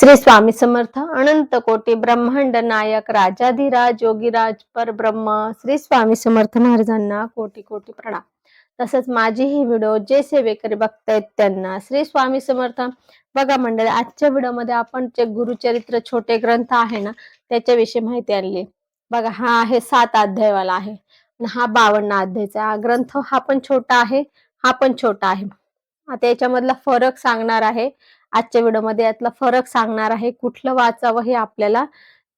श्री स्वामी समर्थ अनंत कोटी ब्रह्मांड नायक राजाधिराज योगीराज परब्रह्म श्री स्वामी समर्थ महाराजांना कोटी कोटी प्रणाम. तसंच माझी ही व्हिडिओ जे सेवेकरी बघतायत त्यांना श्री स्वामी समर्थ. बघा मंडळी आजच्या व्हिडिओमध्ये आपण जे गुरुचरित्र छोटे ग्रंथ आहे ना त्याच्याविषयी माहिती आणली. बघा हा आहे सात अध्यायवाला आहे. हा बावन्न अध्यायचा हा ग्रंथ हा पण छोटा आहे हा पण छोटा आहे. आता याच्यामधला फरक सांगणार आहे. आजच्या व्हिडिओमध्ये यातला फरक सांगणार आहे कुठलं वाचावं हे आपल्याला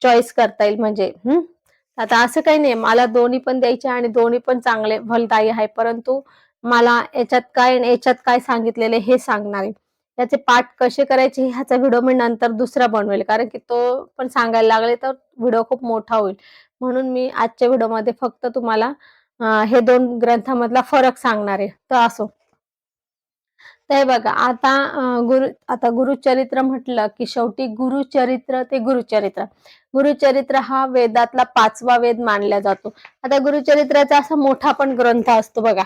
चॉईस करता येईल. म्हणजे हम्म आता असं काही नाही मला दोन्ही पण द्यायचे आणि दोन्ही पण चांगले फलदायी आहे. परंतु मला याच्यात काय आणि याच्यात काय सांगितलेले हे सांगणार आहे. त्याचे पाठ कसे करायचे ह्याचा व्हिडिओ मी नंतर दुसरा बनवेल. कारण की तो पण सांगायला लागले तर व्हिडिओ खूप मोठा होईल. म्हणून मी आजच्या व्हिडिओमध्ये फक्त तुम्हाला हे दोन ग्रंथामधला फरक सांगणार आहे. तर असो. तर हे बघा आता गुरु आता गुरुचरित्र म्हटलं की शेवटी गुरुचरित्र ते गुरुचरित्र. गुरुचरित्र हा वेदातला पाचवा वेद मानला जातो. आता गुरुचरित्राचा असा मोठा पण ग्रंथ असतो बघा.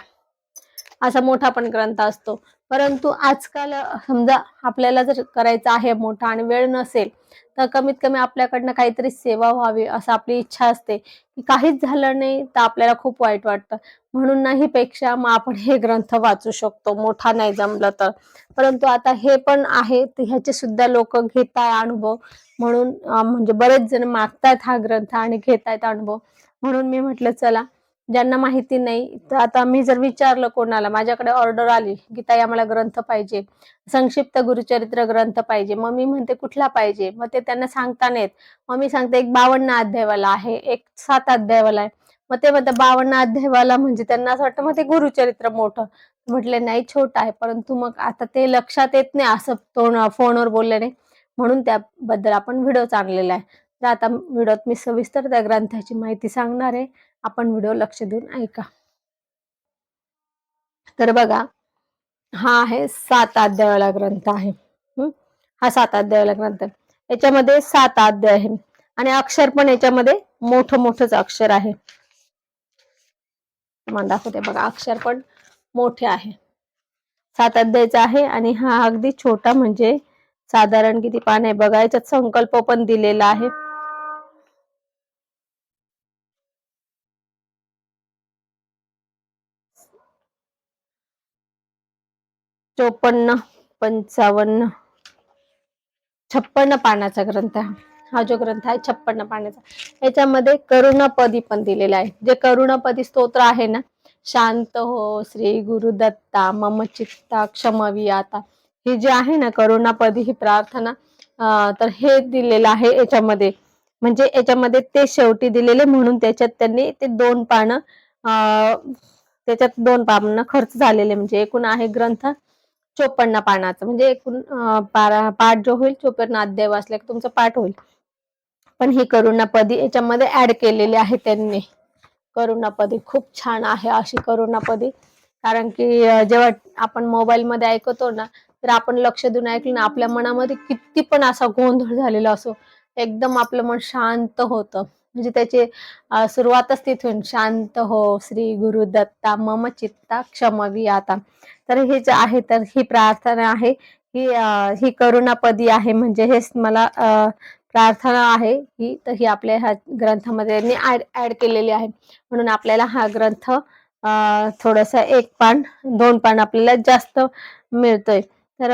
असा मोठा पण ग्रंथ असतो. परंतु आजकाल समजा आपल्याला जर करायचं आहे मोठा आणि वेळ नसेल तर कमीत कमी आपल्याकडनं काहीतरी सेवा व्हावी असं आपली इच्छा असते. की काहीच झालं नाही तर आपल्याला खूप वाईट वाटतं. म्हणून नाही पेक्षा मग आपण हे ग्रंथ वाचू शकतो. मोठा नाही जमलं तर. परंतु आता हे पण आहे ह्याचे सुद्धा लोक घेताय अनुभव. म्हणून म्हणजे बरेच जण मागतायत हा ग्रंथ आणि घेतायत अनुभव. म्हणून मी म्हटलं चला ज्यांना माहिती नाही तर आता मी जर विचारलं कोणाला माझ्याकडे ऑर्डर आली की ताई आम्हाला ग्रंथ पाहिजे संक्षिप्त गुरुचरित्र ग्रंथ पाहिजे. मग मी म्हणते कुठला पाहिजे? मग ते त्यांना सांगता नाहीत मग मी सांगते एक बावन्न अध्यायवाला आहे एक सात अध्यायवाला आहे. मग ते म्हणतात बावन्न अध्यायवाला म्हणजे त्यांना असं वाटतं मग ते गुरुचरित्र मोठं. म्हटले नाही छोट आहे परंतु मग आता ते लक्षात येत नाही असं तोंड फोनवर बोलल्याने. म्हणून त्याबद्दल आपण व्हिडिओ चांगलेला आहे. तर आता व्हिडिओत मी सविस्तर त्या ग्रंथाची माहिती सांगणार आहे. आपण व्हिडिओ लक्ष देऊन ऐका. तर बघा हा आहे सात अध्यायाला ग्रंथ आहे. हा? सात अध्यायाला ग्रंथ आहे. याच्यामध्ये सात अध्याय आहे. आणि अक्षर पण याच्यामध्ये मोठं मोठच अक्षर आहे. तुम्हाला दाखवते बघा अक्षर पण मोठे आहे. सात अध्यायचा आहे आणि हा अगदी छोटा म्हणजे साधारण किती पान आहे? बघा याच्यात संकल्प पण दिलेला आहे. चोपन्न पंचावन्न छप्पन्न पानाचा ग्रंथ आहे. हा जो ग्रंथ आहे छप्पन्न पानाचा. याच्यामध्ये करुणापदी पण दिलेला आहे. जे करुणापदी स्तोत्र आहे ना शांत हो श्री गुरुदत्ता मम चित्ता क्षमवी आता. ही जी आहे ना करुणापदी ही प्रार्थना तर हे दिलेलं आहे याच्यामध्ये. म्हणजे याच्यामध्ये ते शेवटी दिलेले म्हणून त्याच्यात त्यांनी ते दोन पानं अं, त्याच्यात दोन पानं खर्च झालेले. म्हणजे एकूण आहे ग्रंथ चोपन्न पानाचं. म्हणजे एकूण पाठ जो होईल चोपन्न अध्याय वाचला की तुमचा पाठ होईल. पण ही करुणापदी याच्यामध्ये ऍड केलेली आहे त्यांनी. करुणापदी खूप छान आहे अशी करुणापदी. कारण की जेव्हा आपण मोबाईलमध्ये ऐकतो ना तर आपण लक्ष देऊन ऐकलं ना आपल्या मनामध्ये किती पण असा गोंधळ झालेला असो एकदम आपलं मन शांत होतं. म्हणजे त्याचे सुरुवातच तिथून शांत हो श्री गुरु दत्ता मम चित्ता क्षमवी आता तर हे जे आहे तर ही प्रार्थना आहे. ही ही करुणापदी आहे. म्हणजे हेच मला प्रार्थना आहे. ही तर ही आपल्या ह्या ग्रंथामध्ये त्यांनी ऍड ॲड केलेली आहे. म्हणून आपल्याला हा ग्रंथ थोडासा एक पान दोन पान आपल्याला जास्त मिळतोय. तर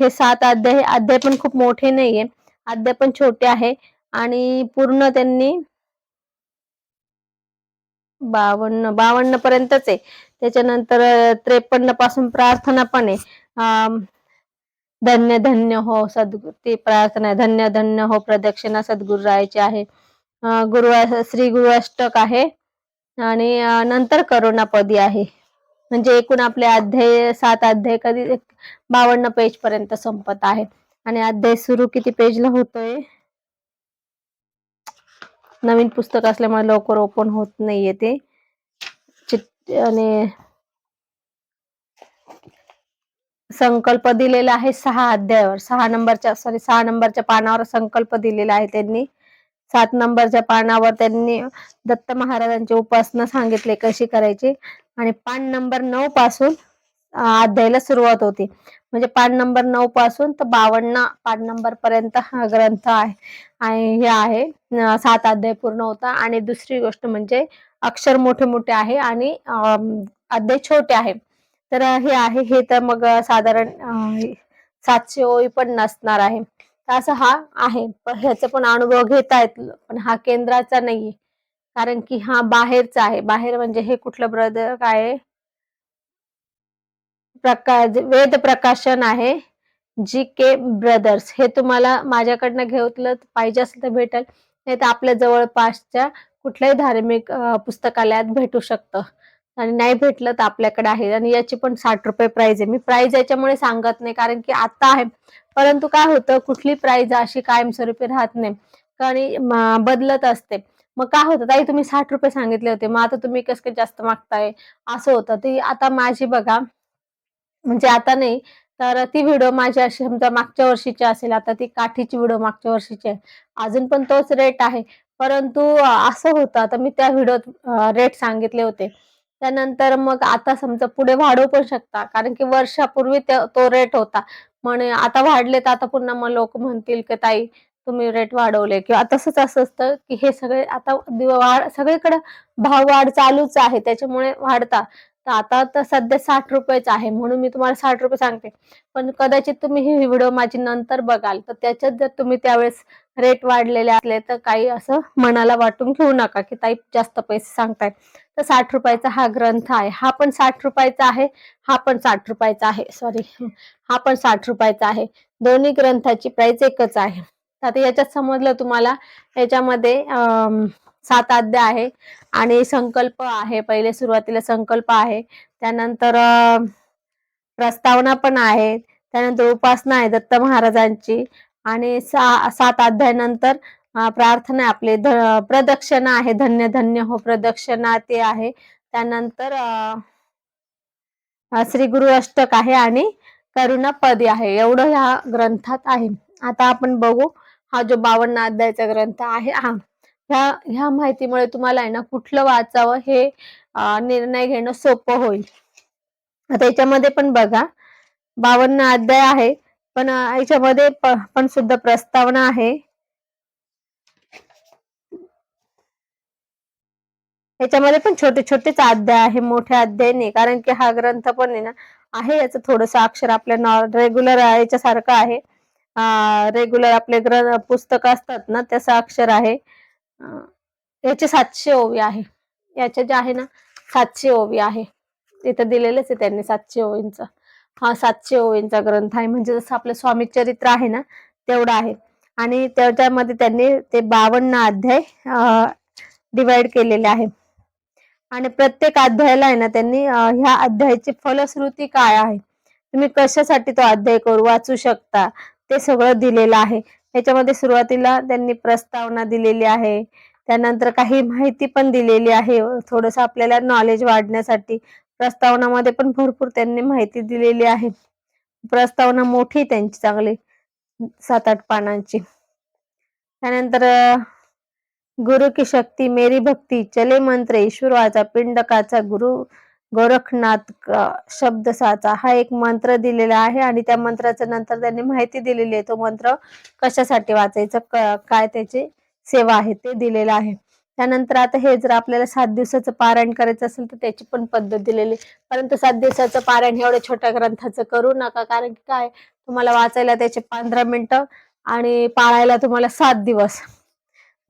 हे सात अध्याय हे अध्याय पण खूप मोठे नाहीये. अध्याय पण छोटे आहे. आणि पूर्ण त्यांनी बावन्न बावन्न पर्यंतच आहे. त्याच्यानंतर त्रेपन्नपासून प्रार्थना पण आहे. धन्य धन्य हो सद्गुरु. ती प्रार्थना आहे. धन्य धन्य हो प्रदक्षिणा सद्गुरु रायाची आहे. गुरु श्री गुरु अष्टक आहे. आणि नंतर करुणापदी आहे. म्हणजे एकूण आपले अध्याय सात अध्याय कधी बावन्न पेज पर्यंत संपत आहे. आणि अध्याय सुरू किती पेजला होतोय? नवीन पुस्तक असल्यामुळे लवकर ओपन होत नाहीये ते. चित आणि संकल्प दिलेला आहे सहा अध्यायावर. सहा नंबरच्या सॉरी सहा नंबरच्या पानावर संकल्प दिलेला आहे त्यांनी. सात नंबरच्या पानावर त्यांनी दत्त महाराजांची उपासना सांगितले कशी करायची? आणि पान नंबर नऊ पासून अध्यायाला सुरुवात होते. म्हणजे पान नंबर नऊ पासून तर बावन्न पान नंबर पर्यंत हा ग्रंथ आहे. आणि हे आहे सात अध्याय पूर्ण होता. आणि दुसरी गोष्ट म्हणजे अक्षर मोठे मोठे आहे आणि अध्याय छोटे आहे. तर हे आहे हे तर मग साधारण सातशे ओळी पण नसणार आहे. तर असं हा आहे. पण ह्याचे पण अनुभव घेता येत पण हा केंद्राचा नाहीये. कारण की हा बाहेरचा आहे. बाहेर म्हणजे हे कुठलं ब्रदर काय प्रका वेद प्रकाशन आहे. जी के ब्रदर्स हे तुम्हाला माझ्याकडनं घेतलं पाहिजे असेल तर भेटेल. नाही तर आपल्या जवळपासच्या कुठल्याही धार्मिक पुस्तकालयात भेटू शकतं. आणि नाही भेटलं तर आपल्याकडे आहे. आणि याची पण साठ रुपये प्राइस आहे. मी प्राइस याच्यामुळे सांगत नाही. कारण की आता आहे. परंतु काय होतं? कुठली प्राइस अशी कायमस्वरूपी राहत नाही. आणि बदलत असते. मग काय होतं? ताई तुम्ही साठ रुपये सांगितले होते. मग आता तुम्ही कसं काय जास्त मागताय? असं होतं. ती आता माझी बघा म्हणजे आता नाही तर ती व्हिडिओ माझी अशी समजा मागच्या वर्षीची असेल आता ती काठीची व्हिडिओ मागच्या वर्षीची आहे. अजून पण तोच रेट आहे. परंतु असं होतं आता मी त्या व्हिडिओत रेट सांगितले होते. त्यानंतर मग आता समजा पुढे वाढवू पण शकता कारण की वर्षापूर्वी तो रेट होता. म्हणे आता वाढले तर आता पुन्हा मग लोक म्हणतील की ताई तुम्ही रेट वाढवले. किंवा तसंच असं असतं की हे सगळे आता वाढ सगळीकडे भाव वाढ चालूच आहे त्याच्यामुळे वाढता. तर आता तर सध्या साठ रुपयेच आहे म्हणून मी तुम्हाला साठ रुपये सांगते. पण कदाचित तुम्ही ही व्हिडिओ माझी नंतर बघाल तर त्याच्यात जर तुम्ही त्यावेळेस रेट वाढलेले असले तर काही असं मनाला वाटून घेऊ नका की ताई जास्त पैसे सांगताय. तर साठ रुपयाचा हा ग्रंथ आहे हा पण साठ रुपयाचा आहे हा पण साठ रुपयाचा आहे सॉरी हा पण साठ रुपयाचा आहे. दोन्ही ग्रंथाची प्राइस एकच आहे. आता याच्यात समजलं तुम्हाला याच्यामध्ये अं, सात अध्याय आहे आणि संकल्प आहे. पहिले सुरुवातीला संकल्प आहे. त्यानंतर प्रस्तावना पण आहे. त्यानंतर उपासना आहे दत्त महाराजांची. आणि सा सात अध्यायानंतर प्रार्थना आपली. ध- प्रदक्षिणा आहे. धन्य धन्य हो प्रदक्षिणा ते आहे. त्यानंतर श्री गुरु अष्टक आहे आणि करुणापदी आहे. एवढं ह्या ग्रंथात आहे. आता आपण बघू. हा जो बावन्न अध्यायाचा ग्रंथ आहे हा. ह्या ह्या माहितीमुळे तुम्हाला आहे ना कुठलं वाचावं हे निर्णय घेणं सोपं होईल. आता याच्यामध्ये पण बघा बावन्न अध्याय आहे पण याच्यामध्ये पण सुद्धा प्रस्तावना आहे. याच्यामध्ये पण छोटे छोटेच अध्याय आहे मोठे अध्याय नाही कारण की हा ग्रंथ पण आहे ना आहे याचं थोडस अक्षर आपल्या रेग्युलर याच्यासारखं आहे. रेग्युलर आपले ग्रंथ पुस्तक असतात ना त्याचं अक्षर आहे. याचे सातशे ओवी आहे. याचे जे आहे ना सातशे ओवी आहे. इथं दिलेलेच आहे त्यांनी सातशे ओवींचा. हा सातशे ओवींचा ग्रंथ आहे. म्हणजे जसं आपलं स्वामी चरित्र आहे ना तेवढं आहे. आणि त्याच्यामध्ये त्यांनी ते बावन्न अध्याय डिवाइड केलेले आहे. आणि प्रत्येक अध्यायाला आहे ना त्यांनी ह्या अध्यायाची फलश्रुती काय आहे? तुम्ही कशासाठी तो अध्याय करू वाचू शकता? ते सगळं दिलेलं आहे. याच्यामध्ये सुरुवातीला त्यांनी प्रस्तावना दिलेली आहे. त्यानंतर काही माहिती पण दिलेली आहे. थोडस आपल्याला नॉलेज वाढण्यासाठी प्रस्तावनामध्ये पण भरपूर त्यांनी माहिती दिलेली आहे. प्रस्तावना मोठी त्यांची चांगली. सात आठ पानांची. त्यानंतर गुरु की शक्ती मेरी भक्ती चले मंत्र ईश्वराचा पिंडकाचा गुरु गोरखनाथ शब्द शब्दसाचा हा एक मंत्र दिलेला आहे आणि त्या मंत्राचं नंतर त्यांनी माहिती दिलेली आहे. तो मंत्र कशासाठी वाचायचं क- काय त्याची सेवा आहे ते दिलेलं आहे. त्यानंतर आता हे जर आपल्याला सात दिवसाचं पारायण करायचं असेल तर त्याची पण पद्धत दिलेली आहे. परंतु सात दिवसाचं पारायण एवढ्या छोट्या ग्रंथाचं करू नका कारण की काय? तुम्हाला वाचायला त्याचे पंधरा मिनिटं आणि पाळायला तुम्हाला सात दिवस.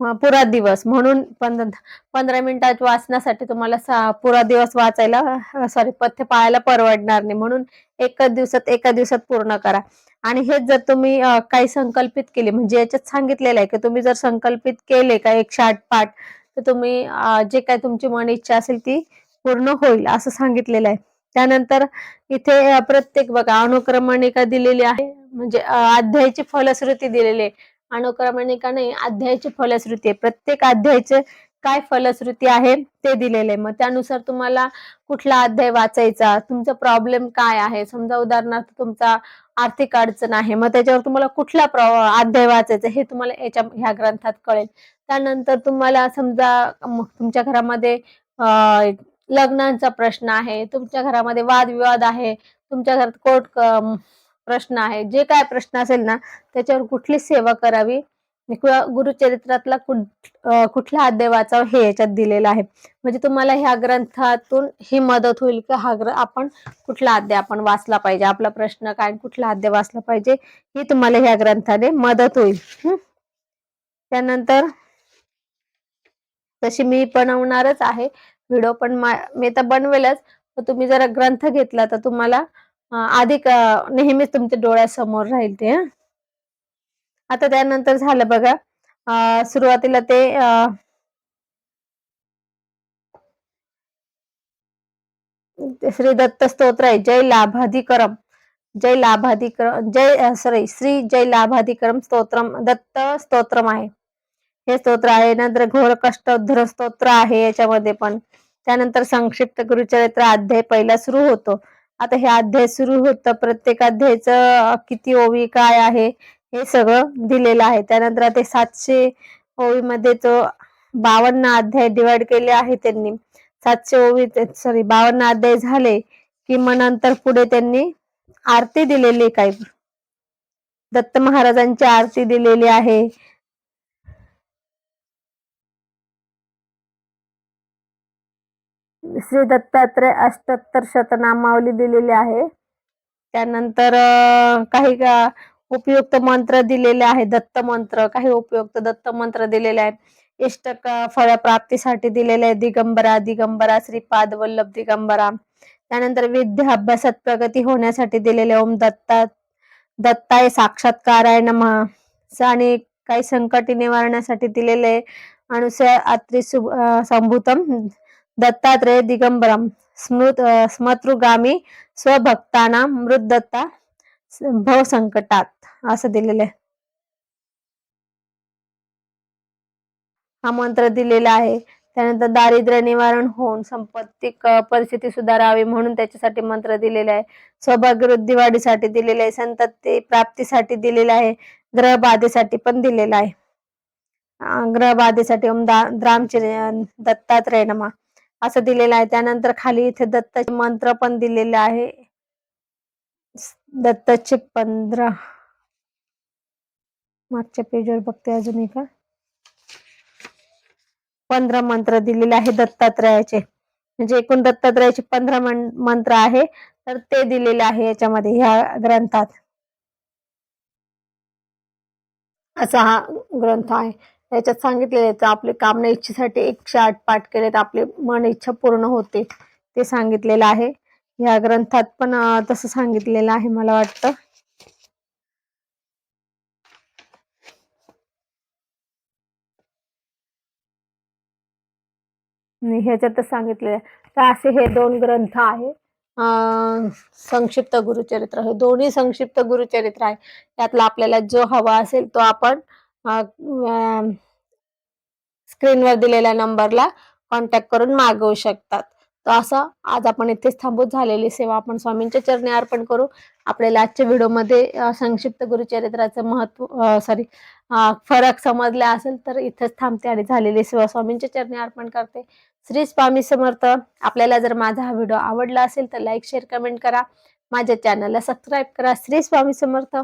पुरा दिवस. म्हणून पंधरा पंधरा मिनिटात वाचण्यासाठी तुम्हाला सा- पुरा दिवस वाचायला सॉरी पथ्य पाळायला परवडणार नाही. म्हणून एकच दिवसात एका दिवसात पूर्ण करा. आणि हेच जर तुम्ही काही संकल्पित केले म्हणजे याच्यात सांगितलेलं आहे की तुम्ही जर संकल्पित केले का एकशे आठ पाठ तर तुम्ही जे काय तुमची मन इच्छा असेल ती पूर्ण होईल असं सांगितलेलं आहे. त्यानंतर इथे प्रत्येक बघा अनुक्रमणिका दिलेली आहे. म्हणजे अध्यायची अध्यायाची फलश्रुती दिलेली आहे. अनुक्रमणिकाने नाही अध्यायाची फलश्रुती आहे. प्रत्येक अध्यायाचे काय फलश्रुती आहे ते दिलेले आहे. मग त्यानुसार तुम्हाला कुठला अध्याय वाचायचा तुमचा प्रॉब्लेम काय आहे? समजा उदाहरणार्थ तुमचा आर्थिक अडचण आहे मग त्याच्यावर तुम्हाला कुठला अध्याय वाचायचा हे तुम्हाला याच्या ह्या ग्रंथात कळेल. त्यानंतर तुम्हाला समजा तुमच्या घरामध्ये लग्नांचा प्रश्न आहे तुमच्या घरामध्ये वादविवाद आहे तुमच्या घरात कोर्ट प्रश्न आहे. जे काय प्रश्न असेल ना त्याच्यावर कुठली सेवा करावी? किंवा गुरुचरित्रातला कुठ- कुठला अध्याय वाचावा हे याच्यात दिलेलं आहे. म्हणजे तुम्हाला ह्या ग्रंथातून ही मदत होईल की हा ग्र आपण कुठला अध्याय आपण वाचला पाहिजे? आपला प्रश्न काय? कुठला अध्याय वाचला पाहिजे? ही तुम्हाला ह्या ग्रंथाने मदत होईल. त्यानंतर तशी मी बनवणारच आहे. व्हिडिओ पण मी तर बनवेलच. तुम्ही जरा ग्रंथ घेतला तर तुम्हाला अधिक नेहमीच तुमच्या डोळ्यासमोर राहील ते आता त्यानंतर झालं बघा अं, सुरुवातीला ते अं, श्री दत्त स्तोत्र आहे जय लाभाधिकरम जय लाभाधिकरम जय सॉरी श्री जय लाभाधिकरम स्तोत्रम दत्त स्तोत्रम आहे हे स्तोत्र आहे नंतर घोर कष्टोद्धर स्तोत्र आहे याच्यामध्ये पण. त्यानंतर संक्षिप्त गुरुचरित्र अध्याय पहिला सुरू होतो. आता हे अध्याय सुरू होतं. प्रत्येक अध्यायचं किती ओवी काय आहे हे सगळं दिलेलं आहे. त्यानंतर ते सातशे ओवीमध्ये तो बावन्न अध्याय डिवाइड केले आहे त्यांनी. सातशे ओवी सॉरी बावन्न अध्याय झाले की मग नंतर पुढे त्यांनी आरती दिलेली आहे काही. दत्त महाराजांची आरती दिलेली आहे. श्री दत्तात्रय अष्टोत्तर शतनामावली दिलेली आहे. त्यानंतर काही का उपयुक्त मंत्र दिलेले आहे दत्त मंत्र. काही उपयुक्त दत्त मंत्र दिलेले आहे इष्टक फळ प्राप्तीसाठी दिलेले आहे दिगंबरा दिगंबरा श्रीपाद वल्लभ दिगंबरा. त्यानंतर विद्या अभ्यासात प्रगती होण्यासाठी दिलेले ओम दत्ता दत्ताय साक्षात्काराय नमः. आणि काही संकटी निवारण्यासाठी दिलेले अनुसय अत्रि सु- संभूतम दत्तात्रय दिगंबरम स्मृत स्मतृगामी स्वभक्ताना मृदत्ता भव संकटात असं दिलेलं आहे. हा मंत्र दिलेला आहे. त्यानंतर दारिद्र्य निवारण होऊन संपत्ती परिस्थिती सुधारावी म्हणून त्याच्यासाठी मंत्र दिलेला आहे. सौभाग्य वृद्धी वाढीसाठी दिलेला आहे. संतती प्राप्तीसाठी दिलेला आहे. ग्रहबाधेसाठी पण दिलेला आहे. ग्रहबाधेसाठी ओम दा दत्तात्रय नमा. असं दिलेलं आहे. त्यानंतर खाली इथे दत्ताचे मंत्र पण दिलेले आहे. दत्ताचे पंधरा. मागच्या पेजवर बघते अजून का पंधरा मंत्र दिलेले आहे दत्तात्रयाचे. म्हणजे एकूण दत्तात्रयाचे पंधरा मंत्र आहे. तर ते दिलेले आहे याच्यामध्ये ह्या ग्रंथात. असा हा ग्रंथ आहे. याच्यात सांगितलेले आहेत आपले कामना इच्छेसाठी एकशे आठ पाठ केले तर आपले मन इच्छा पूर्ण होते ते सांगितलेलं आहे. या ग्रंथात पण तसं सांगितलेलं आहे मला वाटतं. आणि ह्याच्यातच सांगितलेलं आहे. तर असे हे दोन ग्रंथ आहे. अं, संक्षिप्त गुरुचरित्र. हे दोन्ही संक्षिप्त गुरुचरित्र आहे. त्यातला आपल्याला जो हवा असेल तो आपण स्क्रीनवर दिलेल्या नंबरला कॉन्टॅक्ट करून मागवू शकतात. तर असं आज आपण इथेच थांबूत झालेली सेवा. आपण स्वामींच्या चरणी अर्पण करू. आपल्याला आजच्या व्हिडिओमध्ये संक्षिप्त गुरुचरित्राचं महत्त्व सॉरी फरक समजला असेल तर इथेच थांबते आणि झालेली सेवा स्वामींच्या चरणी अर्पण करते. श्री स्वामी समर्थ आपल्याला जर माझा हा व्हिडिओ आवडला असेल तर लाईक शेअर कमेंट करा. माझ्या चॅनलला सबस्क्राईब करा. श्री स्वामी समर्थ.